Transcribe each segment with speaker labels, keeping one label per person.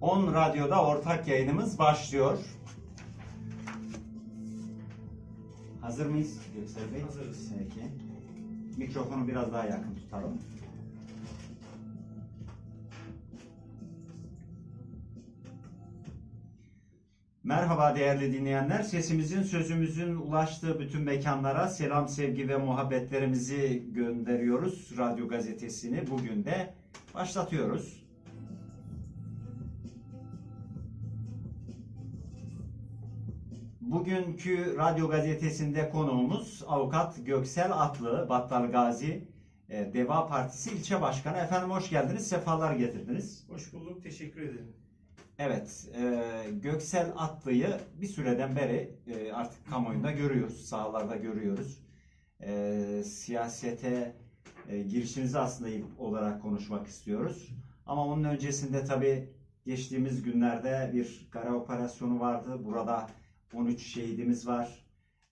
Speaker 1: 10 Radyo'da ortak yayınımız başlıyor. Hazır mıyız Göksel Bey?
Speaker 2: Hazırız.
Speaker 1: Peki. Mikrofonu biraz daha yakın tutalım. Merhaba değerli dinleyenler. Sesimizin, sözümüzün ulaştığı bütün mekanlara selam, sevgi ve muhabbetlerimizi gönderiyoruz. Radyo gazetesini bugün de başlatıyoruz. Bugünkü Radyo Gazetesi'nde konuğumuz avukat Göksel Atlı, Battal Gazi e, Deva Partisi ilçe başkanı. Efendim hoş geldiniz, sefalar getirdiniz.
Speaker 2: Hoş bulduk, teşekkür ederim.
Speaker 1: Evet, e, Göksel Atlı'yı bir süreden beri e, artık kamuoyunda görüyoruz, sahalarda görüyoruz. E, siyasete e, girişinizi aslında ilk olarak konuşmak istiyoruz. Ama onun öncesinde tabii geçtiğimiz günlerde bir kara operasyonu vardı. Burada 13 şehidimiz var.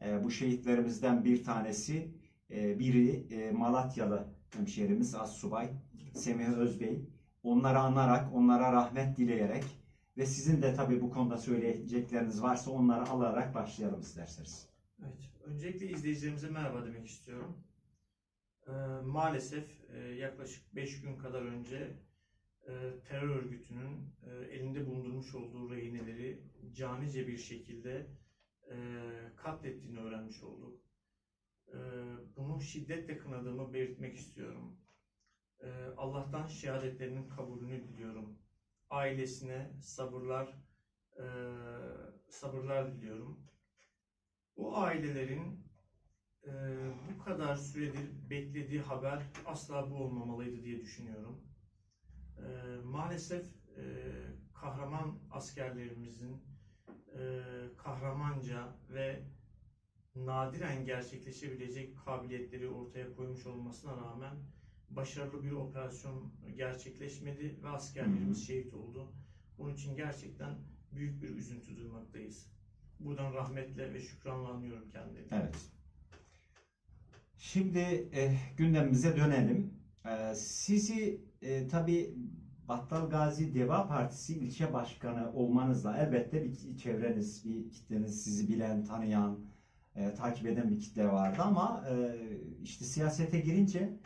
Speaker 1: E, bu şehitlerimizden bir tanesi, e, biri e, Malatyalı hemşehrimiz Assubay Semih Özbey. Onları anarak, onlara rahmet dileyerek ve sizin de tabii bu konuda söyleyecekleriniz varsa onları alarak başlayalım isterseniz.
Speaker 2: Evet, öncelikle izleyicilerimize merhaba demek istiyorum. Ee, maalesef e, yaklaşık 5 gün kadar önce terör örgütünün e, elinde bulundurmuş olduğu rehineleri canice bir şekilde e, katlettiğini öğrenmiş olduk. E, bunu şiddetle kınadığımı belirtmek istiyorum. E, Allah'tan şehadetlerinin kabulünü diliyorum. Ailesine sabırlar e, sabırlar diliyorum. Bu ailelerin e, bu kadar süredir beklediği haber asla bu olmamalıydı diye düşünüyorum. E, maalesef e, kahraman askerlerimizin e, kahramanca ve nadiren gerçekleşebilecek kabiliyetleri ortaya koymuş olmasına rağmen başarılı bir operasyon gerçekleşmedi ve askerlerimiz şehit oldu. Bunun için gerçekten büyük bir üzüntü duymaktayız. Buradan rahmetle ve şükranla anıyorum kendilerini.
Speaker 1: Evet. Şimdi e, gündemimize dönelim. E, sizi e, tabii Battal Gazi Deva Partisi ilçe başkanı olmanızla elbette bir çevreniz, bir kitleniz, sizi bilen, tanıyan, e, takip eden bir kitle vardı ama e, işte siyasete girince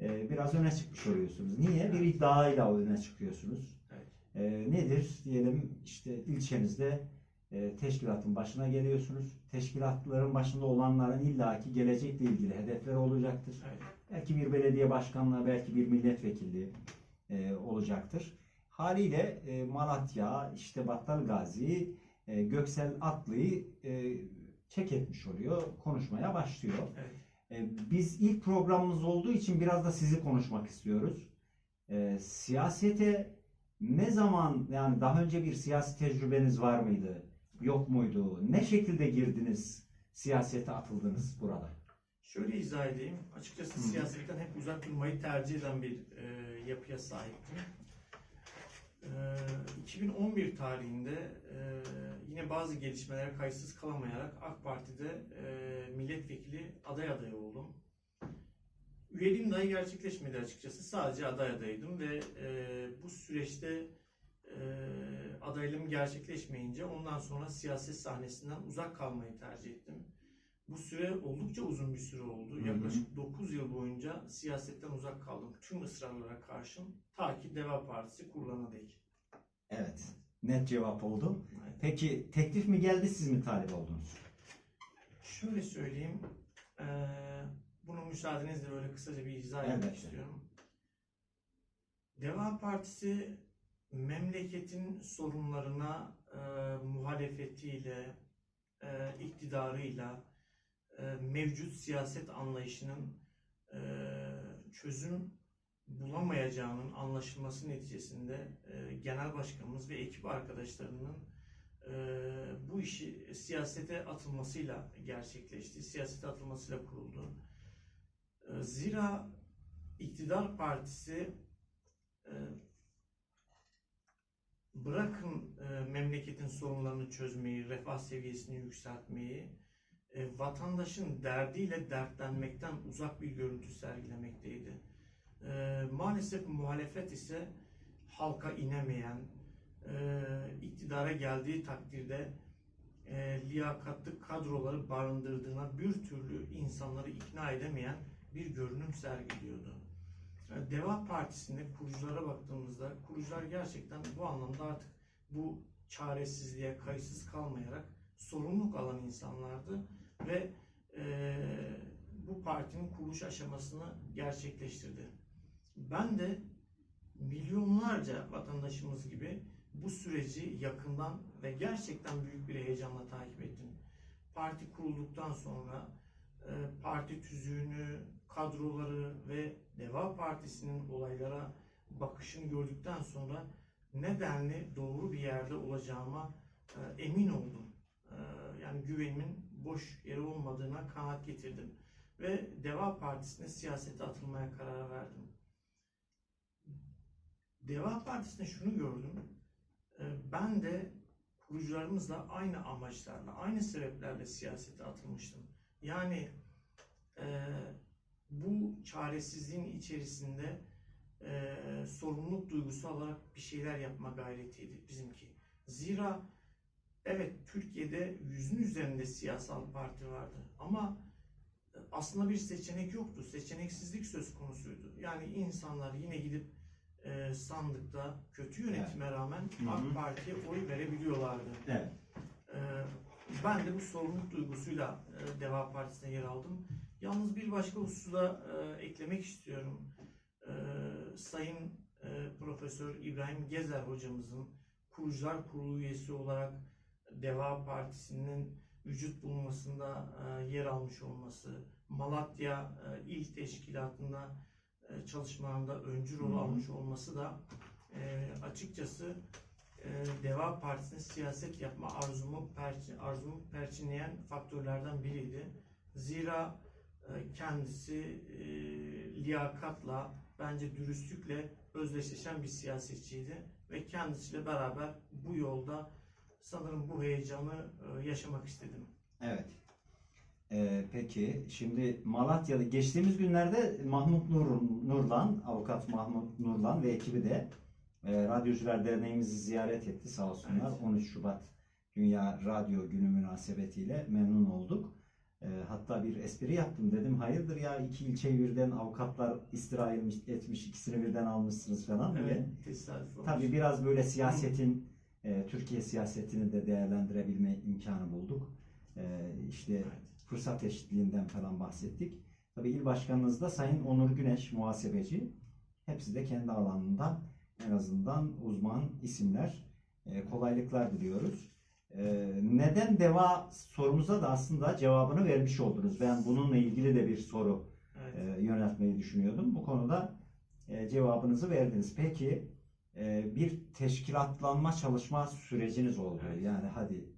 Speaker 1: e, biraz öne çıkmış oluyorsunuz. Niye? Bir iddiayla öne çıkıyorsunuz.
Speaker 2: Evet.
Speaker 1: E, nedir? Diyelim işte ilçenizde e, teşkilatın başına geliyorsunuz. Teşkilatların başında olanların illaki gelecekle ilgili hedefleri olacaktır.
Speaker 2: Evet.
Speaker 1: Belki bir belediye başkanlığı, belki bir milletvekilliği e, olacaktır. Haliyle e, Malatya, işte Battal Gazi, e, Göksel Atlı'yı e, çek etmiş oluyor, konuşmaya başlıyor.
Speaker 2: Evet.
Speaker 1: E, biz ilk programımız olduğu için biraz da sizi konuşmak istiyoruz. E, siyasete ne zaman, yani daha önce bir siyasi tecrübeniz var mıydı, yok muydu? Ne şekilde girdiniz, siyasete atıldınız burada?
Speaker 2: Şöyle izah edeyim. Açıkçası siyasetten hep uzak durmayı tercih eden bir e, yapıya sahiptim. E, 2011 tarihinde e, yine bazı gelişmelere kayıtsız kalamayarak AK Parti'de e, milletvekili aday adayı oldum. Üyeliğim dahi gerçekleşmedi açıkçası. Sadece aday adaydım ve e, bu süreçte e, adaylığım gerçekleşmeyince ondan sonra siyaset sahnesinden uzak kalmayı tercih ettim. Bu süre oldukça uzun bir süre oldu. Yaklaşık 9 yıl boyunca siyasetten uzak kaldım. Tüm ısrarlara karşın ta ki Deva Partisi kurulana dek.
Speaker 1: Evet, net cevap oldu.
Speaker 2: Evet.
Speaker 1: Peki teklif mi geldi, siz mi talip oldunuz?
Speaker 2: Şöyle söyleyeyim. eee bunu müsaadenizle böyle kısaca bir izah etmek
Speaker 1: Elbette.
Speaker 2: istiyorum. Deva Partisi memleketin sorunlarına eee muhalefetiyle, eee iktidarıyla, mevcut siyaset anlayışının eee, çözüm bulamayacağının anlaşılması neticesinde eee, genel başkanımız ve ekip arkadaşlarının bu işi siyasete atılmasıyla gerçekleşti. Siyasete atılmasıyla kuruldu. Zira iktidar partisi bırakın memleketin sorunlarını çözmeyi, refah seviyesini yükseltmeyi, e, vatandaşın derdiyle dertlenmekten uzak bir görüntü sergilemekteydi. E, maalesef muhalefet ise halka inemeyen, e, iktidara geldiği takdirde e, liyakatlı kadroları barındırdığına bir türlü insanları ikna edemeyen bir görünüm sergiliyordu. Yani Deva Partisi'nde kuruculara baktığımızda kurucular gerçekten bu anlamda artık bu çaresizliğe kayıtsız kalmayarak sorumluluk alan insanlardı ve e, bu partinin kuruluş aşamasını gerçekleştirdi. Ben de milyonlarca vatandaşımız gibi bu süreci yakından ve gerçekten büyük bir heyecanla takip ettim. Parti kurulduktan sonra e, parti tüzüğünü, kadroları ve Deva Partisi'nin olaylara bakışını gördükten sonra nedenli doğru bir yerde olacağıma e, emin oldum. E, yani güvenimin boş yeri olmadığına kanaat getirdim. Ve Deva Partisi'ne siyasete atılmaya karar verdim. Deva Partisi'nde şunu gördüm. E, Ben de kurucularımızla aynı amaçlarla, aynı sebeplerle siyasete atılmıştım. Yani e, bu çaresizliğin içerisinde e, sorumluluk duygusu alarak bir şeyler yapma gayretiydi bizimki. Zira evet Türkiye'de yüzün üzerinde siyasal parti vardı ama e, aslında bir seçenek yoktu. Seçeneksizlik söz konusuydu. Yani insanlar yine gidip e, sandıkta kötü yönetime rağmen
Speaker 1: Hı hı.
Speaker 2: AK Parti'ye oy verebiliyorlardı.
Speaker 1: Evet.
Speaker 2: Ee, Ben de bu sorumluluk duygusuyla e, Deva Partisi'ne yer aldım. Yalnız bir başka hususa e, eklemek istiyorum. Ee, Sayın e, Profesör İbrahim Gezer hocamızın kurucular kurulu üyesi olarak Deva Partisi'nin vücut bulmasında e, yer almış olması, Malatya e, İl Teşkilatı'nda e, çalışmalarında öncü rol almış olması da açıkçası Deva Partisi'nin siyaset yapma arzumu, arzumu perçinleyen faktörlerden biriydi. Zira kendisi liyakatla, bence dürüstlükle özdeşleşen bir siyasetçiydi. Ve kendisiyle beraber bu yolda sanırım bu heyecanı e, yaşamak istedim.
Speaker 1: Evet. Ee, peki şimdi Malatya'da geçtiğimiz günlerde Mahmut Nur, Nurlan, avukat Mahmut Nurlan ve ekibi de e, Radyocular Derneğimizi ziyaret etti sağ olsunlar.
Speaker 2: Evet.
Speaker 1: 13 Şubat Dünya Radyo Günü münasebetiyle memnun olduk. E, hatta bir espri yaptım dedim hayırdır ya iki ilçeyi birden avukatlar istira etmiş, ikisini birden almışsınız falan diye.
Speaker 2: Evet.
Speaker 1: Tabii biraz böyle siyasetin, e, Türkiye siyasetini de değerlendirebilme imkanı bulduk. E, işte
Speaker 2: Evet.
Speaker 1: fırsat eşitliğinden falan bahsettik. Tabii il başkanınız da Sayın Onur Güneş muhasebeci. Hepsi de kendi alanından en azından uzman isimler. E, kolaylıklar diliyoruz. E, neden deva sorumuza da aslında cevabını vermiş oldunuz. Ben bununla ilgili de bir soru
Speaker 2: Evet.
Speaker 1: e, yöneltmeyi düşünüyordum. Bu konuda e, cevabınızı verdiniz. Peki bir teşkilatlanma çalışma süreciniz oldu.
Speaker 2: Evet.
Speaker 1: Yani hadi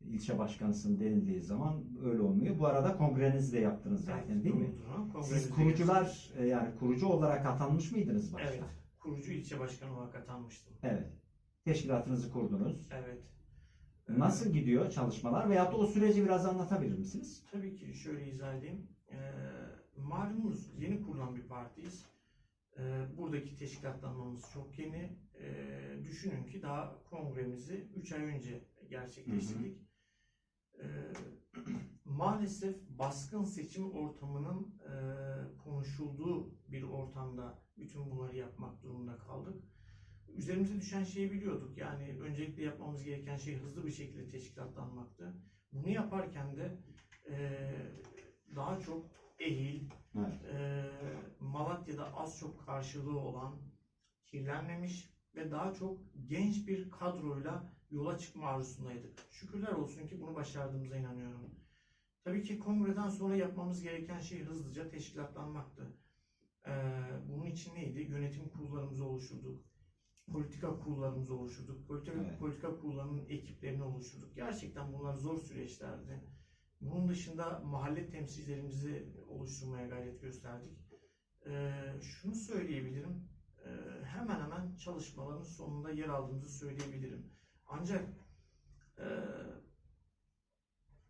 Speaker 1: ilçe başkanısın denildiği zaman öyle olmuyor. Bu arada kongrenizi de yaptınız zaten
Speaker 2: Evet,
Speaker 1: değil mi? Siz kurucular e, yani kurucu olarak atanmış mıydınız başta?
Speaker 2: Evet. Kurucu ilçe başkanı olarak atanmıştım.
Speaker 1: Evet. Teşkilatınızı kurdunuz.
Speaker 2: Evet.
Speaker 1: Nasıl gidiyor çalışmalar veyahut da o süreci biraz anlatabilir misiniz?
Speaker 2: Tabii ki şöyle izah edeyim. Ee, malumunuz yeni kurulan bir partiyiz. Ee, buradaki teşkilatlanmamız çok yeni. Ee, düşünün ki daha kongremizi 3 ay önce gerçekleştirdik. Ee, maalesef baskın seçim ortamının e, konuşulduğu bir ortamda bütün bunları yapmak durumunda kaldık. Üzerimize düşen şeyi biliyorduk. Yani öncelikle yapmamız gereken şey hızlı bir şekilde teşkilatlanmaktı. Bunu yaparken de e, daha çok ehil,
Speaker 1: Evet.
Speaker 2: e, Malatya'da az çok karşılığı olan, kirlenmemiş ve daha çok genç bir kadroyla yola çıkma arzusundaydık. Şükürler olsun ki bunu başardığımıza inanıyorum. Tabii ki kongreden sonra yapmamız gereken şey hızlıca teşkilatlanmaktı. E, bunun için neydi? Yönetim kurullarımızı oluşturduk. Politika kurullarımızı oluşturduk. Politika,
Speaker 1: Evet.
Speaker 2: politika kurullarının ekiplerini oluşturduk. Gerçekten bunlar zor süreçlerdi. Bunun dışında mahalle temsilcilerimizi oluşturmaya gayret gösterdik. Ee, şunu söyleyebilirim, ee, hemen hemen çalışmaların sonunda yer aldığımızı söyleyebilirim. Ancak ee,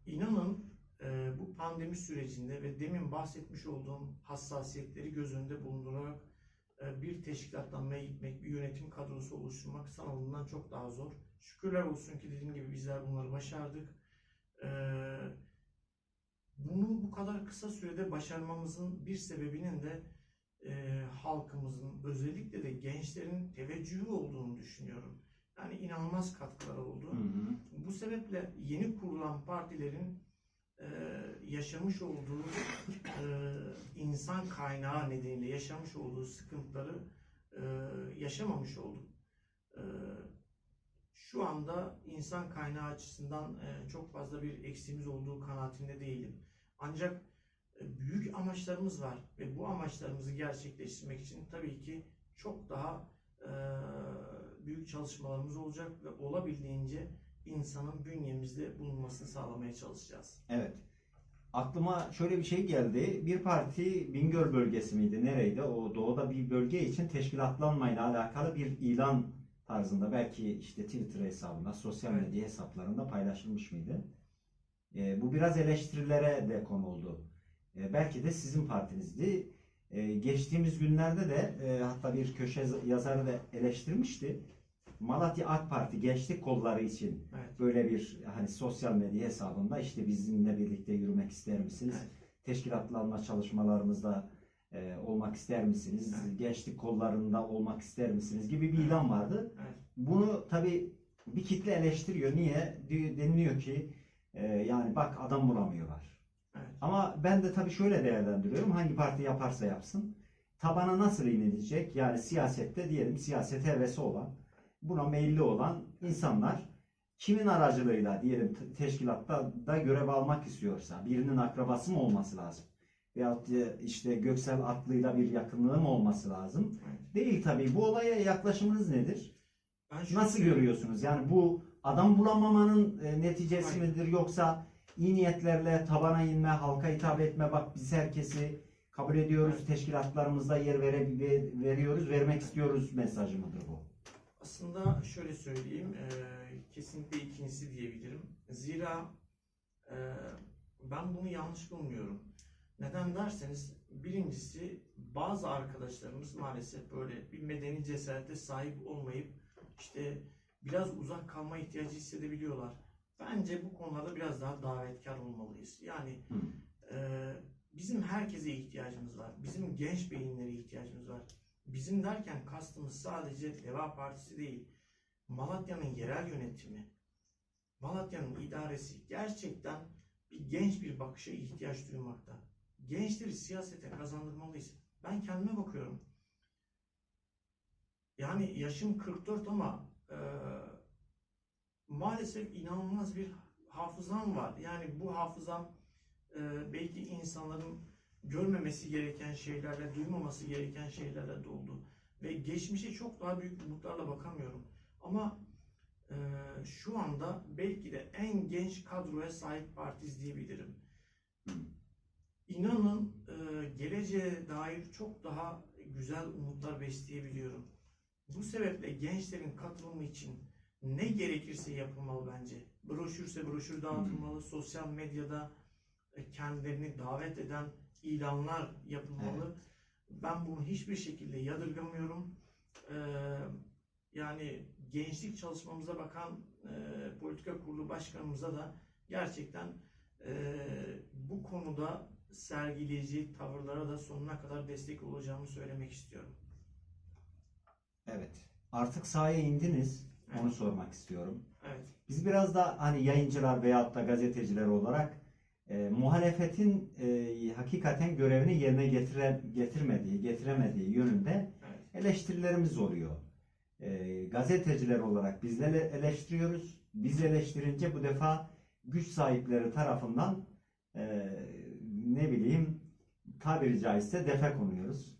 Speaker 2: inanın ee, bu pandemi sürecinde ve demin bahsetmiş olduğum hassasiyetleri göz önünde bulundurarak e, bir teşkilatlanmaya gitmek, bir yönetim kadrosu oluşturmak sanıldığından çok daha zor. Şükürler olsun ki dediğim gibi bizler bunları başardık. E, Bunu bu kadar kısa sürede başarmamızın bir sebebinin de e, halkımızın özellikle de gençlerin teveccühü olduğunu düşünüyorum. Yani inanılmaz katkıları oldu.
Speaker 1: Hı hı.
Speaker 2: Bu sebeple yeni kurulan partilerin e, yaşamış olduğu e, insan kaynağı nedeniyle yaşamış olduğu sıkıntıları e, yaşamamış olduk. E, şu anda insan kaynağı açısından e, çok fazla bir eksiğimiz olduğu kanaatinde değilim. Ancak e, büyük amaçlarımız var ve bu amaçlarımızı gerçekleştirmek için tabii ki çok daha e, büyük çalışmalarımız olacak ve olabildiğince insanın bünyemizde bulunmasını sağlamaya çalışacağız.
Speaker 1: Evet. Aklıma şöyle bir şey geldi. Bir parti Bingöl bölgesi miydi? Nereydi? O doğuda bir bölge için teşkilatlanmayla alakalı bir ilan tarzında belki işte Twitter hesabında, sosyal medya hesaplarında paylaşılmış mıydı? E, bu biraz eleştirilere de konu oldu. E, belki de sizin partinizdi. E, geçtiğimiz günlerde de e, hatta bir köşe yazarı da eleştirmişti. Malatya AK Parti gençlik kolları için
Speaker 2: Evet.
Speaker 1: böyle bir hani sosyal medya hesabında işte bizimle birlikte yürümek ister misiniz?
Speaker 2: Evet.
Speaker 1: Teşkilatlanma çalışmalarımızda e, olmak ister misiniz?
Speaker 2: Evet.
Speaker 1: Gençlik kollarında olmak ister misiniz? gibi bir ilan vardı.
Speaker 2: Evet.
Speaker 1: Bunu tabi bir kitle eleştiriyor. Niye? Deniliyor ki e, yani bak adam bulamıyorlar.
Speaker 2: Evet.
Speaker 1: Ama ben de tabii şöyle değerlendiriyorum. Hangi parti yaparsa yapsın. Tabana nasıl inilecek? Yani siyasette diyelim siyasete hevesi olan, buna meyilli olan insanlar kimin aracılığıyla diyelim te- teşkilatta da görev almak istiyorsa birinin akrabası mı olması lazım? Veyahut işte Göksel Atlı'yla bir yakınlığı mı olması lazım?
Speaker 2: Evet.
Speaker 1: Değil tabii. Bu olaya yaklaşımınız nedir?
Speaker 2: Ben
Speaker 1: Nasıl görüyorsunuz? Yani bu adam bulamamanın e, neticesi
Speaker 2: Hayır.
Speaker 1: midir yoksa iyi niyetlerle tabana inme, halka hitap etme, bak biz herkesi kabul ediyoruz,
Speaker 2: Evet.
Speaker 1: teşkilatlarımızda yer vere, ve- veriyoruz, vermek istiyoruz mesajı mıdır bu?
Speaker 2: Aslında şöyle söyleyeyim, e, kesinlikle ikincisi diyebilirim. Zira e, ben bunu yanlış bulmuyorum. Neden derseniz, birincisi bazı arkadaşlarımız maalesef böyle bir medeni cesarete sahip olmayıp işte biraz uzak kalma ihtiyacı hissedebiliyorlar. Bence bu konularda biraz daha davetkar olmalıyız. Yani e, bizim herkese ihtiyacımız var. Bizim genç beyinlere ihtiyacımız var. Bizim derken kastımız sadece Deva Partisi değil. Malatya'nın yerel yönetimi, Malatya'nın idaresi gerçekten bir genç bir bakışa ihtiyaç duymakta. Gençleri siyasete kazandırmalıyız. Ben kendime bakıyorum. Yani yaşım 44 ama e, maalesef inanılmaz bir hafızam var. Yani bu hafızam e, belki insanların görmemesi gereken şeylerle, duymaması gereken şeylerle doldu. Ve geçmişe çok daha büyük umutlarla bakamıyorum. Ama e, şu anda belki de en genç kadroya sahip partiz diyebilirim. İnanın e, geleceğe dair çok daha güzel umutlar besleyebiliyorum. Bu sebeple gençlerin katılımı için ne gerekirse yapılmalı bence. Broşürse broşür dağıtılmalı, sosyal medyada e, kendilerini davet eden ilanlar yapılmalı. Ben bunu hiçbir şekilde yadırgamıyorum. Ee, yani gençlik çalışmamıza bakan e, politika kurulu başkanımıza da gerçekten e, bu konuda sergileyeceği tavırlara da sonuna kadar destek olacağımı söylemek istiyorum.
Speaker 1: Evet. Artık sahaya indiniz. Onu
Speaker 2: Evet.
Speaker 1: sormak istiyorum.
Speaker 2: Evet.
Speaker 1: Biz biraz da hani yayıncılar veyahut da gazeteciler olarak e, muhalefetin e, hakikaten görevini yerine getire, getirmediği, getiremediği yönünde
Speaker 2: Evet.
Speaker 1: eleştirilerimiz oluyor. E, gazeteciler olarak bizler eleştiriyoruz. Biz eleştirince bu defa güç sahipleri tarafından e, ne bileyim tabiri caizse defe konuyoruz.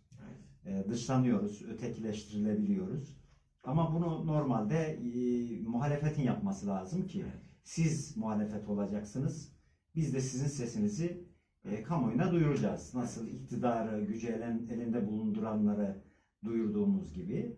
Speaker 1: E, dışlanıyoruz, ötekileştirilebiliyoruz. Ama bunu normalde e, muhalefetin yapması lazım ki
Speaker 2: Evet.
Speaker 1: siz muhalefet olacaksınız. Biz de sizin sesinizi e, kamuoyuna duyuracağız. Nasıl iktidarı, gücü elen, elinde bulunduranları duyurduğumuz gibi.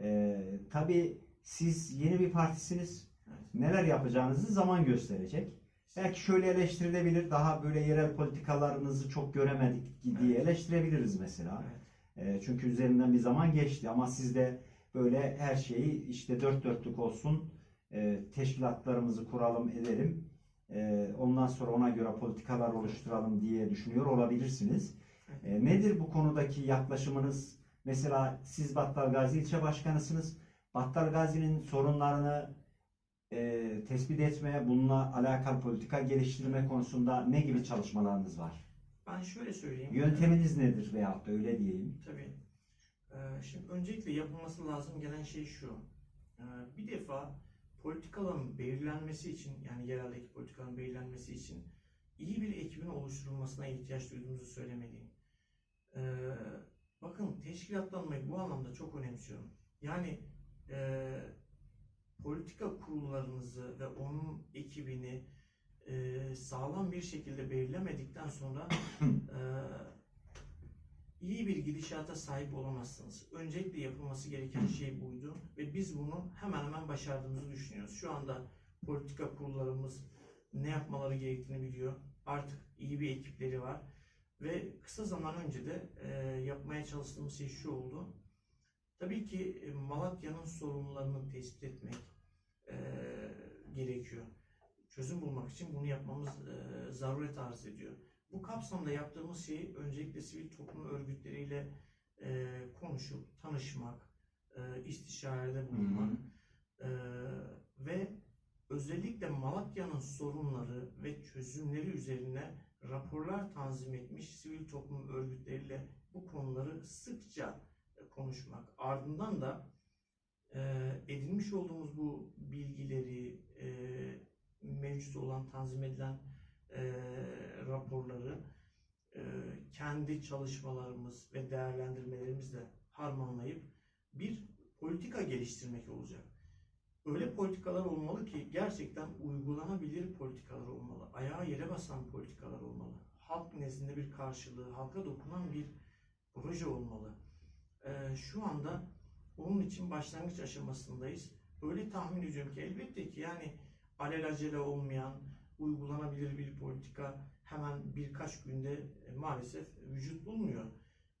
Speaker 1: E, tabii siz yeni bir partisiniz.
Speaker 2: Evet.
Speaker 1: Neler yapacağınızı zaman gösterecek. Belki şöyle eleştirilebilir. Daha böyle yerel politikalarınızı çok göremedik diye
Speaker 2: Evet.
Speaker 1: eleştirebiliriz mesela.
Speaker 2: Evet.
Speaker 1: E, çünkü üzerinden bir zaman geçti ama siz de böyle her şeyi işte dört dörtlük olsun, e, teşkilatlarımızı kuralım edelim, e, ondan sonra ona göre politikalar oluşturalım diye düşünüyor olabilirsiniz. E, nedir bu konudaki yaklaşımınız? Mesela siz Battal Gazi ilçe başkanısınız. Battal Gazi'nin sorunlarını e, tespit etmeye, bununla alakalı politika geliştirme konusunda ne gibi çalışmalarınız var?
Speaker 2: Ben şöyle söyleyeyim.
Speaker 1: Yönteminiz nedir veyahut da öyle diyeyim.
Speaker 2: Tabii. Ee, şimdi öncelikle yapılması lazım gelen şey şu. Ee, bir defa politikaların belirlenmesi için yani yereldeki politikaların belirlenmesi için iyi bir ekibin oluşturulmasına ihtiyaç duyduğumuzu söylemeliyim. Ee, bakın teşkilatlanmayı bu anlamda çok önemsiyorum. Yani e, politika kurullarınızı ve onun ekibini e, sağlam bir şekilde belirlemedikten sonra e, iyi bir gidişata sahip olamazsınız. Öncelikle yapılması gereken şey buydu ve biz bunu hemen hemen başardığımızı düşünüyoruz. Şu anda politika kurullarımız ne yapmaları gerektiğini biliyor. Artık iyi bir ekipleri var ve kısa zaman önce de e, yapmaya çalıştığımız şey şu oldu. Tabii ki e, Malatya'nın sorunlarını tespit etmek e, gerekiyor. Çözüm bulmak için bunu yapmamız e, zaruret arz ediyor. Bu kapsamda yaptığımız şey öncelikle sivil toplum örgütleriyle e, konuşup tanışmak, e, istişarede bulunmak e, ve özellikle Malatya'nın sorunları ve çözümleri üzerine raporlar tanzim etmiş sivil toplum örgütleriyle bu konuları sıkça e, konuşmak. Ardından da e, edinmiş olduğumuz bu bilgileri, e, mevcut olan tanzim edilen e, raporları e, kendi çalışmalarımız ve değerlendirmelerimizle harmanlayıp bir politika geliştirmek olacak. Öyle politikalar olmalı ki gerçekten uygulanabilir politikalar olmalı. Ayağa yere basan politikalar olmalı. Halk nezdinde bir karşılığı, halka dokunan bir proje olmalı. E, şu anda onun için başlangıç aşamasındayız. Öyle tahmin ediyorum ki elbette ki yani alelacele olmayan, uygulanabilir bir politika hemen birkaç günde e, maalesef vücut bulmuyor.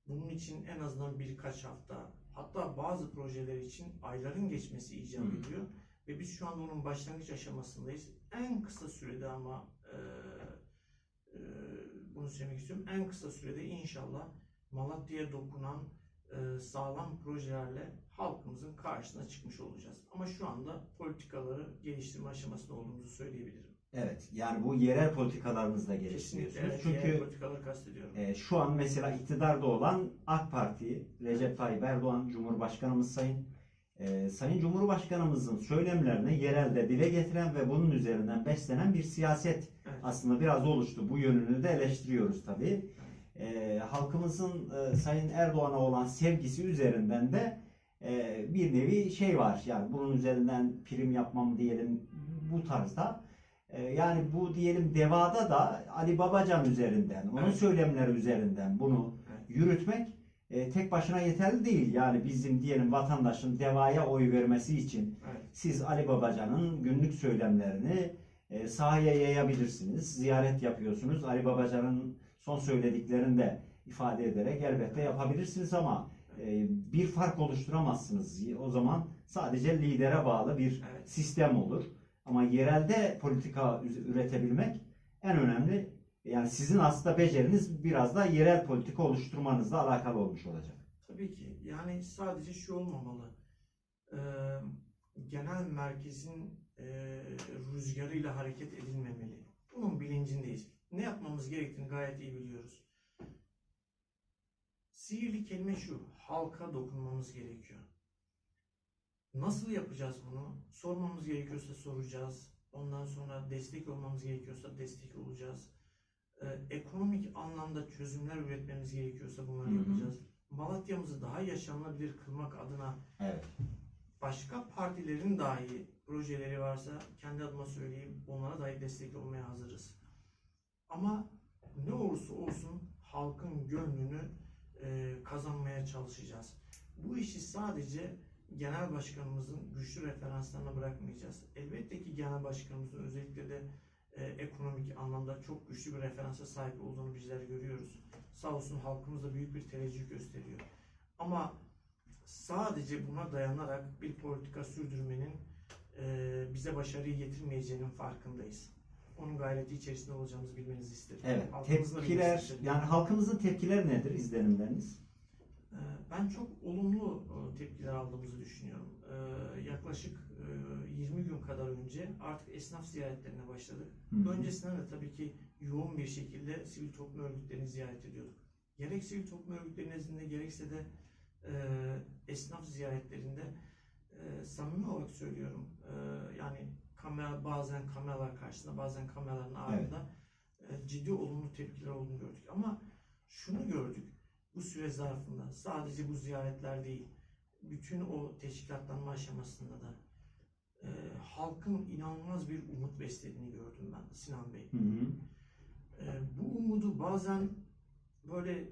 Speaker 2: Bunun için en azından birkaç hafta hatta bazı projeler için ayların geçmesi icap ediyor. Ve biz şu anda onun başlangıç aşamasındayız. En kısa sürede ama e, e, bunu söylemek istiyorum. En kısa sürede inşallah Malatya'ya dokunan sağlam projelerle halkımızın karşısına çıkmış olacağız. Ama şu anda politikaları geliştirme aşamasında olduğumuzu söyleyebilirim.
Speaker 1: Evet, yani bu yerel
Speaker 2: Kesinlikle
Speaker 1: geliştiriyorsunuz.
Speaker 2: evet,
Speaker 1: Çünkü
Speaker 2: politikaları kastediyorum.
Speaker 1: E, şu an mesela iktidarda olan AK Parti, Recep Tayyip Erdoğan, Cumhurbaşkanımız Sayın e, Sayın Cumhurbaşkanımızın söylemlerini yerelde dile getiren ve bunun üzerinden beslenen bir siyaset
Speaker 2: Evet.
Speaker 1: aslında biraz oluştu. Bu yönünü de eleştiriyoruz tabii. E, halkımızın e, Sayın Erdoğan'a olan sevgisi üzerinden de e, bir nevi şey var. Yani bunun üzerinden prim yapmam diyelim bu tarzda. E, yani bu diyelim devada da Ali Babacan üzerinden, onun
Speaker 2: Evet.
Speaker 1: söylemleri üzerinden bunu
Speaker 2: Evet.
Speaker 1: yürütmek e, tek başına yeterli değil. Yani bizim diyelim vatandaşın devaya oy vermesi için
Speaker 2: Evet.
Speaker 1: siz Ali Babacan'ın günlük söylemlerini e, sahaya yayabilirsiniz. Ziyaret yapıyorsunuz. Ali Babacan'ın son söylediklerini de ifade ederek elbette yapabilirsiniz ama e, bir fark oluşturamazsınız. O zaman sadece lidere bağlı bir
Speaker 2: Evet.
Speaker 1: sistem olur. Ama yerelde politika üretebilmek en önemli. Yani sizin aslında beceriniz biraz da yerel politika oluşturmanızla alakalı olmuş olacak.
Speaker 2: Tabii ki. Yani sadece şu olmamalı. Ee, genel merkezin e, rüzgarıyla hareket edilmemeli. Bunun bilincindeyiz. Ne yapmamız gerektiğini gayet iyi biliyoruz. Sihirli kelime şu. Halka dokunmamız gerekiyor. Nasıl yapacağız bunu? Sormamız gerekiyorsa soracağız. Ondan sonra destek olmamız gerekiyorsa destek olacağız. Ee, ekonomik anlamda çözümler üretmemiz gerekiyorsa bunları
Speaker 1: Hı hı.
Speaker 2: yapacağız. Malatya'mızı daha yaşanılabilir kılmak adına
Speaker 1: Evet.
Speaker 2: başka partilerin dahi projeleri varsa kendi adıma söyleyeyim onlara dahi destek olmaya hazırız. Ama ne olursa olsun halkın gönlünü e, kazanmaya çalışacağız. Bu işi sadece genel başkanımızın güçlü referanslarına bırakmayacağız. Elbette ki genel başkanımızın özellikle de e, ekonomik anlamda çok güçlü bir referansa sahip olduğunu bizler görüyoruz. Sağ olsun halkımız da büyük bir teveccüh gösteriyor. Ama sadece buna dayanarak bir politika sürdürmenin e, bize başarıyı getirmeyeceğinin farkındayız. Onun gayreti içerisinde olacağımızı bilmenizi isterim.
Speaker 1: Evet.
Speaker 2: Halkımızın
Speaker 1: Tepkiler
Speaker 2: isterim.
Speaker 1: yani halkımızın tepkileri nedir izlenimleriniz?
Speaker 2: Ee, Ben çok olumlu e, tepkiler aldığımızı düşünüyorum. Ee, Yaklaşık e, 20 gün kadar önce artık esnaf ziyaretlerine başladık.
Speaker 1: Hı hı.
Speaker 2: Öncesinden de tabii ki yoğun bir şekilde sivil toplum örgütlerini ziyaret ediyorduk. Gerek sivil toplum örgütleri nezdinde gerekse de e, esnaf ziyaretlerinde e, samimi olarak söylüyorum. e, yani kamera bazen kameralar karşısında bazen kameraların ardında e, ciddi olumlu tepkiler olduğunu gördük. Ama şunu gördük bu süre zarfında sadece bu ziyaretler değil bütün o teşkilatlanma aşamasında da e, halkın inanılmaz bir umut beslediğini gördüm ben Sinan Bey.
Speaker 1: Hı hı.
Speaker 2: E, bu umudu bazen böyle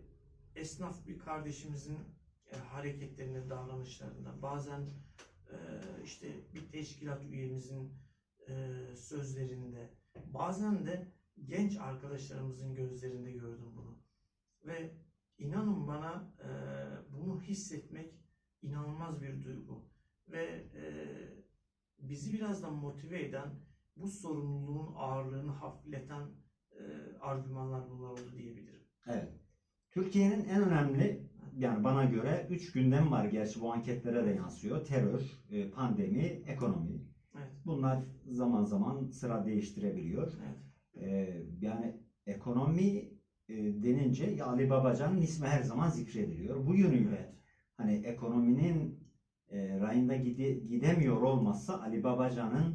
Speaker 2: esnaf bir kardeşimizin e, hareketlerinde, davranışlarında, bazen e, işte bir teşkilat üyemizin e, sözlerinde, bazen de genç arkadaşlarımızın gözlerinde gördüm bunu. Ve inanın bana e, bunu hissetmek inanılmaz bir duygu. Ve e, bizi biraz da motive eden, bu sorumluluğun ağırlığını hafifleten e, argümanlar bunlar oldu diyebilirim.
Speaker 1: Evet. Türkiye'nin en önemli yani bana göre 3 gündem var gerçi bu anketlere de yansıyor. Terör, e, pandemi, ekonomi. Bunlar zaman zaman sıra değiştirebiliyor.
Speaker 2: Evet.
Speaker 1: E, yani ekonomi e, denince ya Ali Babacan'ın ismi her zaman zikrediliyor. Bu yönüyle
Speaker 2: Evet.
Speaker 1: hani ekonominin e, rayında gide- gidemiyor olmazsa Ali Babacan'ın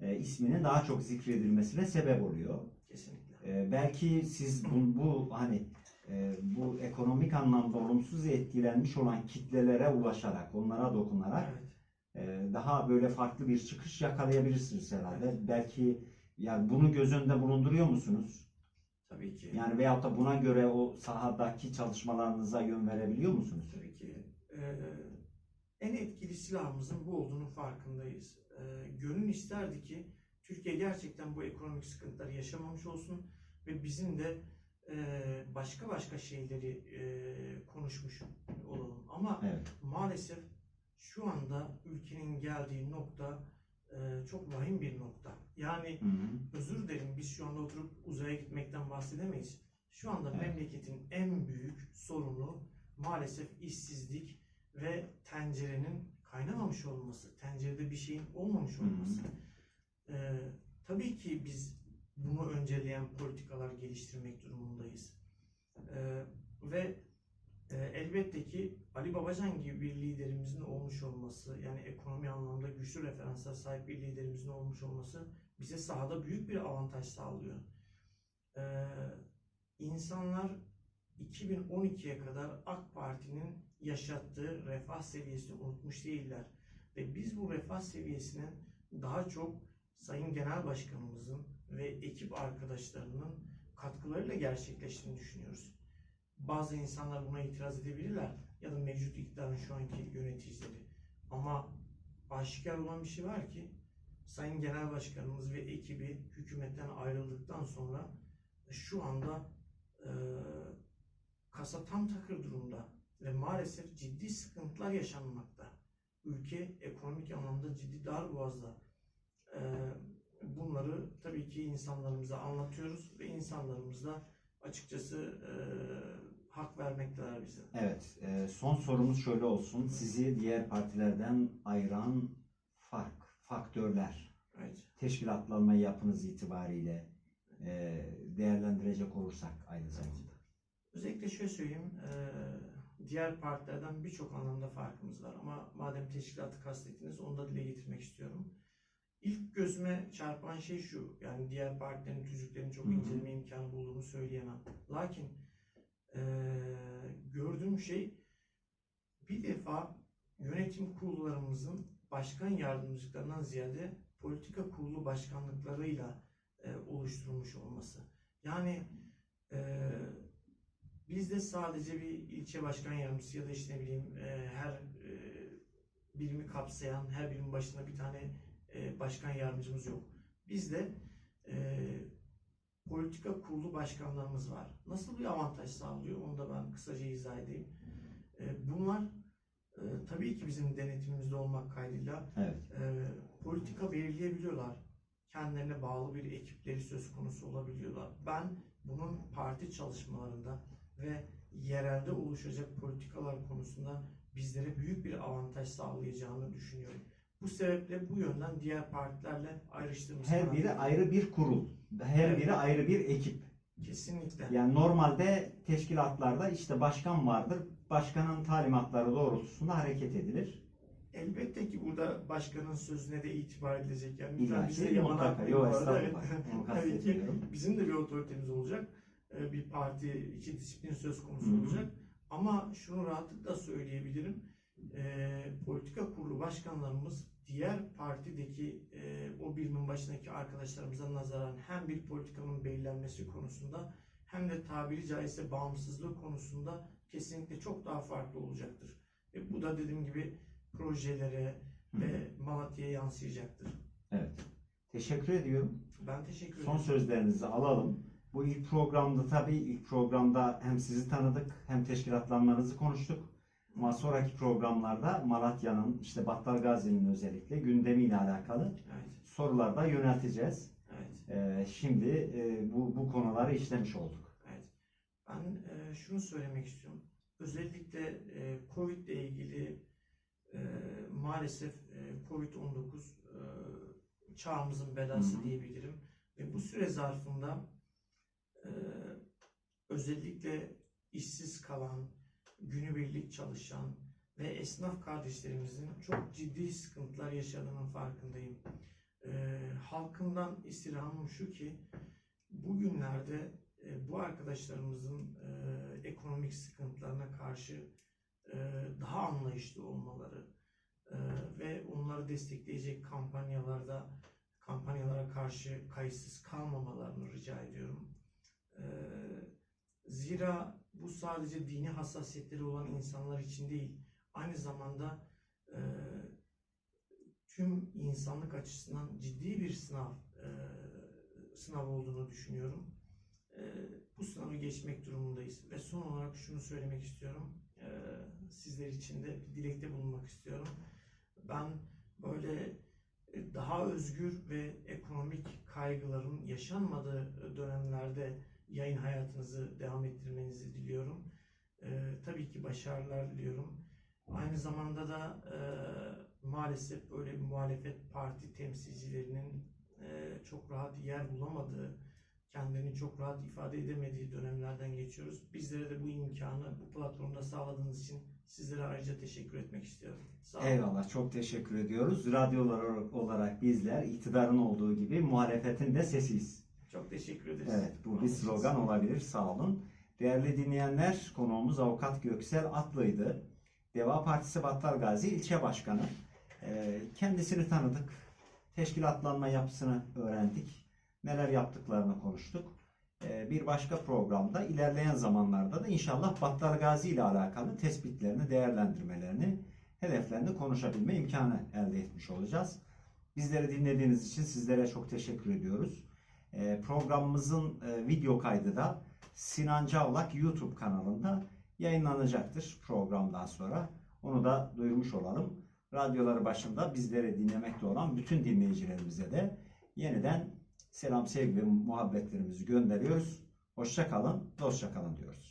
Speaker 1: e, isminin daha çok zikredilmesine sebep oluyor.
Speaker 2: Kesinlikle.
Speaker 1: E, belki siz bu, bu hani e, bu ekonomik anlamda olumsuz etkilenmiş olan kitlelere ulaşarak, onlara dokunarak
Speaker 2: Evet.
Speaker 1: E, daha böyle farklı bir çıkış yakalayabilirsiniz herhalde. Belki yani bunu göz önünde bulunduruyor musunuz?
Speaker 2: Tabii ki.
Speaker 1: Yani veyahut da buna göre o sahadaki çalışmalarınıza yön verebiliyor musunuz?
Speaker 2: Tabii ki. Ee, en etkili silahımızın bu olduğunun farkındayız. Ee, gönül isterdi ki Türkiye gerçekten bu ekonomik sıkıntıları yaşamamış olsun ve bizim de e, başka başka şeyleri e, konuşmuş olalım. Ama
Speaker 1: Evet.
Speaker 2: maalesef şu anda ülkenin geldiği nokta e, çok vahim bir nokta. Yani
Speaker 1: Hı hı.
Speaker 2: özür dilerim biz şu anda oturup uzaya gitmekten bahsedemeyiz. Şu anda
Speaker 1: Evet.
Speaker 2: memleketin en büyük sorunu maalesef işsizlik ve tencerenin kaynamamış olması, tencerede bir şeyin olmamış
Speaker 1: Hı hı.
Speaker 2: olması. Ee, tabii ki biz bunu önceleyen politikalar geliştirmek durumundayız. Ee, ve e, elbette ki Ali Babacan gibi bir liderimizin olmuş olması, yani ekonomi anlamda güçlü referanslara sahip bir liderimizin olmuş olması bize sahada büyük bir avantaj sağlıyor. Ee, insanlar 2012'ye kadar AK Parti'nin yaşattığı refah seviyesini unutmuş değiller. Ve biz bu refah seviyesinin daha çok Sayın Genel Başkanımızın ve ekip arkadaşlarının katkılarıyla gerçekleştiğini düşünüyoruz. Bazı insanlar buna itiraz edebilirler ya da mevcut iktidarın şu anki yöneticileri. Ama aşikar olan bir şey var ki Sayın Genel Başkanımız ve ekibi hükümetten ayrıldıktan sonra şu anda e, kasa tam takır durumda ve maalesef ciddi sıkıntılar yaşanmakta. Ülke ekonomik anlamda ciddi dar boğazda. E, bunları tabii ki insanlarımıza anlatıyoruz ve insanlarımız da açıkçası e, hak vermekteler bize.
Speaker 1: Evet. e, son sorumuz şöyle olsun. Sizi diğer partilerden ayıran fark, faktörler,
Speaker 2: Evet.
Speaker 1: teşkilatlanma yapınız itibariyle e, değerlendirecek olursak aynı zamanda.
Speaker 2: Özellikle şöyle söyleyeyim, eee, diğer partilerden birçok anlamda farkımız var ama madem teşkilatı kastettiniz onu da dile getirmek istiyorum. İlk gözüme çarpan şey şu, yani diğer partilerin tüzüklerini çok
Speaker 1: Hı hı.
Speaker 2: inceleme imkanı bulduğumu söyleyemem. Lakin eee, gördüğüm şey bir defa yönetim kurullarımızın başkan yardımcılıklarından ziyade politika kurulu başkanlıklarıyla eee, oluşturulmuş olması. Yani eee Bizde sadece bir ilçe başkan yardımcısı ya da işte ne bileyim e, her e, birimi kapsayan, her birimin başında bir tane e, başkan yardımcımız yok. Bizde e, politika kurulu başkanlarımız var. Nasıl bir avantaj sağlıyor onu da ben kısaca izah edeyim. E, bunlar e, tabii ki bizim denetimimizde olmak kaydıyla
Speaker 1: Evet.
Speaker 2: e, politika belirleyebiliyorlar. Kendilerine bağlı bir ekipleri söz konusu olabiliyorlar. Ben bunun parti çalışmalarında ve yerelde oluşacak politikalar konusunda bizlere büyük bir avantaj sağlayacağını düşünüyorum. Bu sebeple bu yönden diğer partilerle ayrıştığımız
Speaker 1: Her biri ayrı bir kurul. Her
Speaker 2: Evet.
Speaker 1: biri ayrı bir ekip.
Speaker 2: kesinlikle.
Speaker 1: Yani normalde teşkilatlarda işte başkan vardır. Başkanın talimatları doğrultusunda hareket edilir.
Speaker 2: Elbette ki burada başkanın sözüne de itibar edilecek. Yani
Speaker 1: İlla
Speaker 2: bize
Speaker 1: ki
Speaker 2: yaman atmayın
Speaker 1: Yok
Speaker 2: Tabii ki bizim de bir otoritemiz olacak. Ee, Bir parti, iki disiplin söz konusu olacak. Ama şunu rahatlıkla söyleyebilirim. Ee, politika kurulu başkanlarımız diğer partideki e, o birimin başındaki arkadaşlarımıza nazaran hem bir politikanın belirlenmesi konusunda hem de tabiri caizse bağımsızlık konusunda kesinlikle çok daha farklı olacaktır. Ve bu da dediğim gibi projelere
Speaker 1: Hı.
Speaker 2: ve Malatya'ya yansıyacaktır.
Speaker 1: Evet. Teşekkür ediyorum.
Speaker 2: Ben teşekkür
Speaker 1: Son
Speaker 2: ederim.
Speaker 1: sözlerinizi alalım. Bu ilk programda tabii ilk programda hem sizi tanıdık hem teşkilatlanmanızı konuştuk. Ama sonraki programlarda Malatya'nın işte Battal Gazi'nin özellikle gündemiyle alakalı
Speaker 2: Evet,
Speaker 1: sorular da yönelteceğiz.
Speaker 2: evet.
Speaker 1: Ee, şimdi e, bu, bu konuları işlemiş olduk.
Speaker 2: Evet. Ben e, şunu söylemek istiyorum. Özellikle e, Covid ile ilgili e, maalesef e, Covid-19 e, çağımızın belası
Speaker 1: Hı hı.
Speaker 2: diyebilirim. Ve bu süre zarfında e, özellikle işsiz kalan, günübirlik çalışan ve esnaf kardeşlerimizin çok ciddi sıkıntılar yaşadığının farkındayım. E, halkımdan istirhamım şu ki bugünlerde e, bu arkadaşlarımızın e, ekonomik sıkıntılarına karşı e, daha anlayışlı olmaları e, ve onları destekleyecek kampanyalarda kampanyalara karşı kayıtsız kalmamalarını rica ediyorum. E, zira bu sadece dini hassasiyetleri olan insanlar için değil, aynı zamanda e, tüm insanlık açısından ciddi bir sınav e, sınav olduğunu düşünüyorum. E, bu sınavı geçmek durumundayız ve son olarak şunu söylemek istiyorum. E, sizler için de bir dilekte bulunmak istiyorum. Ben böyle e, daha özgür ve ekonomik kaygıların yaşanmadığı dönemlerde yayın hayatınızı devam ettirmenizi diliyorum. E, tabii ki başarılar diliyorum. Aynı zamanda da e, maalesef böyle muhalefet parti temsilcilerinin e, çok rahat yer bulamadığı, kendini çok rahat ifade edemediği dönemlerden geçiyoruz. Bizlere de bu imkanı bu platformda sağladığınız için sizlere ayrıca teşekkür etmek istiyorum. Sağ olun.
Speaker 1: Eyvallah çok teşekkür ediyoruz. Radyolar olarak bizler iktidarın olduğu gibi muhalefetin de sesiyiz.
Speaker 2: Çok teşekkür ederiz.
Speaker 1: Evet bu bir slogan olabilir sağ olun. Değerli dinleyenler konuğumuz avukat Göksel Atlı'ydı. Deva Partisi Battal Gazi ilçe başkanı. Ee, Kendisini tanıdık. Teşkilatlanma yapısını öğrendik. Neler yaptıklarını konuştuk. Ee, Bir başka programda ilerleyen zamanlarda da inşallah Battal Gazi ile alakalı tespitlerini, değerlendirmelerini, hedeflerini konuşabilme imkanı elde etmiş olacağız. Bizleri dinlediğiniz için sizlere çok teşekkür ediyoruz. Ee, Programımızın e, video kaydı da Sinan Cavlak YouTube kanalında yayınlanacaktır programdan sonra. Onu da duyurmuş olalım. Radyoları başında bizleri dinlemekte olan bütün dinleyicilerimize de yeniden selam, sevgi ve muhabbetlerimizi gönderiyoruz. Hoşça kalın, dostça kalın diyoruz.